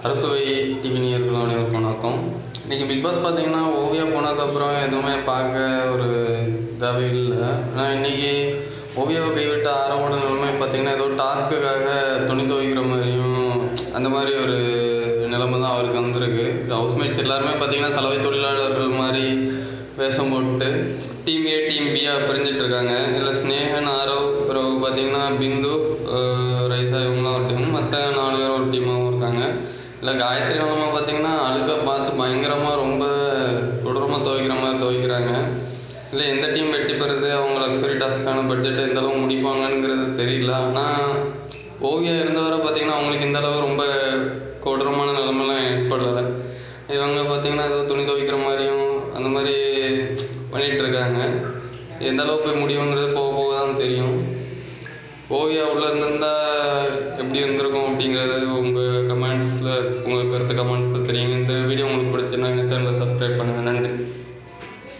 அரசுவை TV நேயர்கள் அனைவருக்கும் வணக்கம். இன்றைக்கி பிக் பாஸ் பார்த்தீங்கன்னா ஓவியா போனதுக்கப்புறம் எதுவுமே பார்க்க ஒரு இதாகவே இல்லை. ஆனால் இன்றைக்கி ஓவியாவை கைவிட்ட ஆரவோட நிலைமை பார்த்தீங்கன்னா ஏதோ டாஸ்க்குக்காக துணி துவைக்கிற மாதிரியும் அந்த மாதிரி ஒரு நிலைமை தான் அவருக்கு வந்திருக்கு. ஹவுஸ்மேட்ஸ் எல்லாருமே பார்த்தீங்கன்னா சலவை தொழிலாளர்கள் மாதிரி வேஷம் போட்டு டீம் ஏ டீம் பியாக பிரிஞ்சிட்டு இருக்காங்க. இதில் ஸ்னேகன் ஆரவ் பிறகு பார்த்தீங்கன்னா பிந்து ரைசா இவங்களாம் ஒரு டீம் மற்ற நாலு பேர் ஒரு டீமாகவும் இருக்காங்க. இல்லை காயத்ரி மாமா பார்த்தீங்கன்னா அழுக்க பார்த்து பயங்கரமாக ரொம்ப கொடூரமாக துவைக்கிற மாதிரி துவைக்கிறாங்க. இல்லை எந்த டீம் வெற்றி பெறுது? அவங்க லக்ஸரி டாஸ்க்கான பட்ஜெட்டை எந்த அளவு முடிப்பாங்கங்கிறது தெரியல. ஆனால் ஓவியா இருந்தவரை பார்த்தீங்கன்னா அவங்களுக்கு இந்த அளவு ரொம்ப கொடூரமான நிலைமைலாம் ஏற்படலை. இவங்க பார்த்தீங்கன்னா ஏதோ துணி துவைக்கிற மாதிரியும் அந்த மாதிரி பண்ணிகிட்டு இருக்காங்க எந்த அளவுக்கு போய் முடியுங்கிறது போக போக தான் தெரியும். ஓவியா உள்ளே இருந்திருந்தால் எப்படி இருந்திருக்கும் அப்படிங்கிறது உங்கள் கமெண்ட்ஸில் உங்கள் கருத்து கமெண்ட்ஸில் தெரியுங்க. இந்த வீடியோ உங்களுக்கு பிடிச்சிருந்தா இந்த